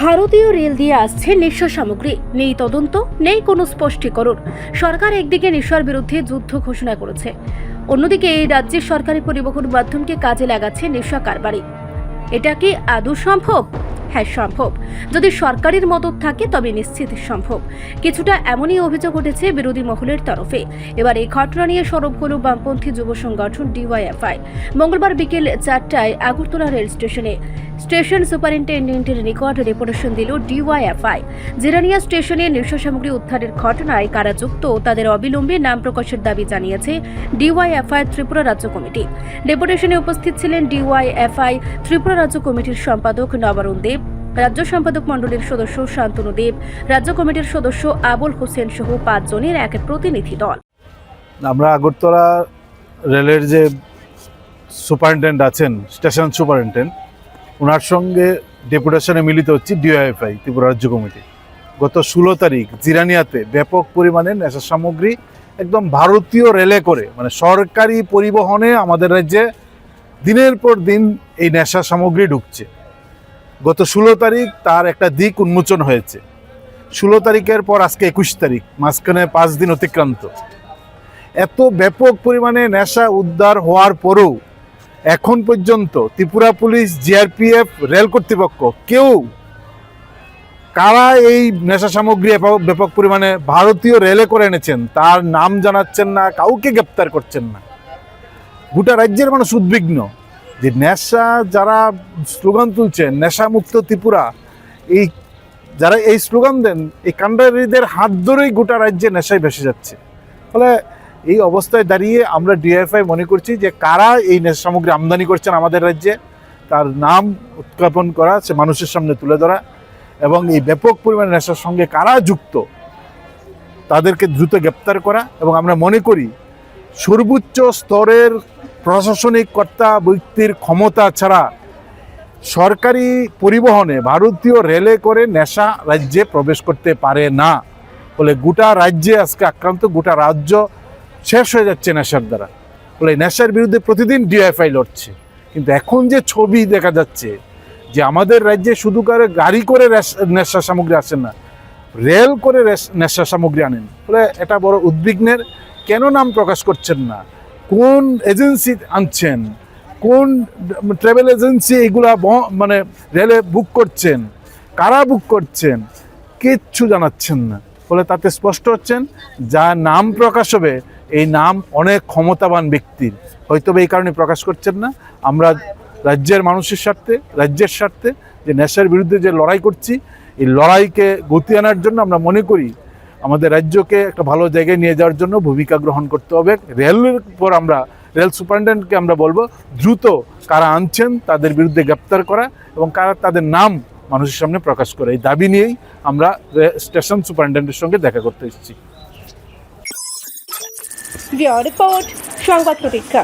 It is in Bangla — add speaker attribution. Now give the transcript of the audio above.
Speaker 1: ভারতীয় রেল দিয়ে আসছে নেশা সামগ্রী। নেই তদন্ত, নেই কোনো স্পষ্টীকরণ। সরকার একদিকে নেশার বিরুদ্ধে যুদ্ধ ঘোষণা করেছে। অন্যদিকে এই রাজ্যের সরকারি পরিবহন মাধ্যমকে কাজে লাগাচ্ছে নেশা কারবারি। এটা কি আদৌ সম্ভব? হ্যাঁ সম্ভব। যদি সরকারের মদত থাকে, তবে নিশ্চিত সম্ভব। কিছুটা এমনই অভিযোগ উঠেছে বিরোধী মহলের তরফে। এবার এই ঘটনা নিয়ে সরব হল বামপন্থী যুব সংগঠন ডিওয়াইএফআই। মঙ্গলবার বিকেল চারটায় আগরতলা রেল স্টেশনে। স্টেশন সুপারিনটেন্ডেন্টের নিকট রিপোর্টেশন দিল ডিওয়াইএফআই। জিরানিয়া স্টেশনে নেশা সামগ্রী উদ্ধারের ঘটনায় কারা যুক্ত, তাদের অবিলম্বে নাম প্রকাশের দাবি জানিয়েছে ডিওয়াইএফআই ত্রিপুরা রাজ্য কমিটি। ডেপুটেশনে উপস্থিত ছিলেন ডিওয়াইএফআই ত্রিপুরা রাজ্য কমিটির সম্পাদক নবরুণ দেব, রাজ্য সম্পাদক মণ্ডলীর সদস্য শান্তনু দেব, রাজ্য কমিটির সদস্য আবুল হোসেন সহ পাঁচজনের এক প্রতিনিধি দল।
Speaker 2: আমরা আগরতলা রেলের যে সুপারিনটেন্ডেন্ট আছেন, স্টেশন সুপারিনটেন্ডেন্ট ওনার সঙ্গে ডেপুটেশনে মিলিত হচ্ছি ডিওএফআই ত্রিপুরা রাজ্য কমিটি। গত ষোলো তারিখ জিরানিয়াতে ব্যাপক পরিমাণে নেশা সামগ্রী একদম ভারতীয় রেলে করে মানে সরকারি পরিবহনে আমাদের রাজ্যে দিনের পর দিন এই নেশা সামগ্রী ঢুকছে। গত ষোলো তারিখ তার একটা দিক উন্মোচন হয়েছে। ষোলো তারিখের পর আজকে একুশ তারিখ, মাঝখানে পাঁচ দিন অতিক্রান্ত। এত ব্যাপক পরিমাণে নেশা উদ্ধার হওয়ার পরেও এখন পর্যন্ত ত্রিপুরা পুলিশ, জিআরপিএফ, রেল কর্তৃপক্ষ, কেউ কারা এই নেশা সামগ্রী ব্যাপক- পরিমাণে ভারতীয় রেলে করে এনেছেন, তার নাম জানাচ্ছেন না, কাউকে গ্রেপ্তার করছেন না। গোটা রাজ্যের মানুষ উদ্বিগ্ন যে নেশা যারা স্লোগান তুলছেন, নেশামুক্ত ত্রিপুরা, এই যারা এই স্লোগান দেন, এই কাণ্ডারীদের হাত ধরেই গোটা রাজ্যে নেশায় ভেসে যাচ্ছে। ফলে এই অবস্থায় দাঁড়িয়ে আমরা ডিএফআই মনে করছি যে কারা এই নেশা সামগ্রী আমদানি করছেন আমাদের রাজ্যে, তার নাম উৎক্ষেপণ করা, সে মানুষের সামনে তুলে ধরা এবং এই ব্যাপক পরিমাণে নেশার সঙ্গে কারা যুক্ত তাদেরকে দ্রুত গ্রেপ্তার করা এবং আমরা মনে করি সর্বোচ্চ স্তরের প্রশাসনিক কর্তা ব্যক্তির ক্ষমতা ছাড়া সরকারি পরিবহনে ভারতীয় রেলে করে নেশা রাজ্যে প্রবেশ করতে পারে না। ফলে গোটা রাজ্যে আজকে আক্রান্ত গোটা রাজ্য শেষ হয়ে যাচ্ছে নেশার দ্বারা। ফলে নেশার বিরুদ্ধে প্রতিদিন ডিএফআই লড়ছে। কিন্তু এখন যে ছবি দেখা যাচ্ছে, যে আমাদের রাজ্যে শুধু করে গাড়ি করে নেশা সামগ্রী আসেন না, রেল করে নেশা সামগ্রী আনেন। ফলে এটা বড় উদ্বিগ্নের কেন নাম প্রকাশ করছেন না? কোন এজেন্সি আনছেন? কোন ট্রাভেল এজেন্সি এগুলা মানে রেলে বুক করছেন? কারা বুক করছেন? কিচ্ছু জানাচ্ছেন না। ফলে তাতে স্পষ্ট হচ্ছেন, যা নাম প্রকাশ হবে এই নাম অনেক ক্ষমতাবান ব্যক্তির। হয়তো এই কারণে প্রকাশ করছেন না। আমরা রাজ্যের মানুষের স্বার্থে, রাজ্যের স্বার্থে যে নেশার বিরুদ্ধে যে লড়াই করছি, এই লড়াইকে গতি আনার জন্য আমরা মনে করি আমাদের রাজ্যকে একটা ভালো জায়গায় নিয়ে যাওয়ার জন্য ভূমিকা গ্রহণ করতে হবে। রেলের উপর আমরা, রেল সুপারিনটেন্ডেন্টকে আমরা বলব, দ্রুত কারা আনছেন তাদের বিরুদ্ধে গ্রেপ্তার করা এবং কারা তাদের নাম মানুষের সামনে প্রকাশ করে। এই দাবি নিয়েই আমরা স্টেশন সুপারিনটেন্ডেন্টের সঙ্গে দেখা করতে এসেছি।
Speaker 1: রিপোর্ট সংবাদ প্রতীক্ষা।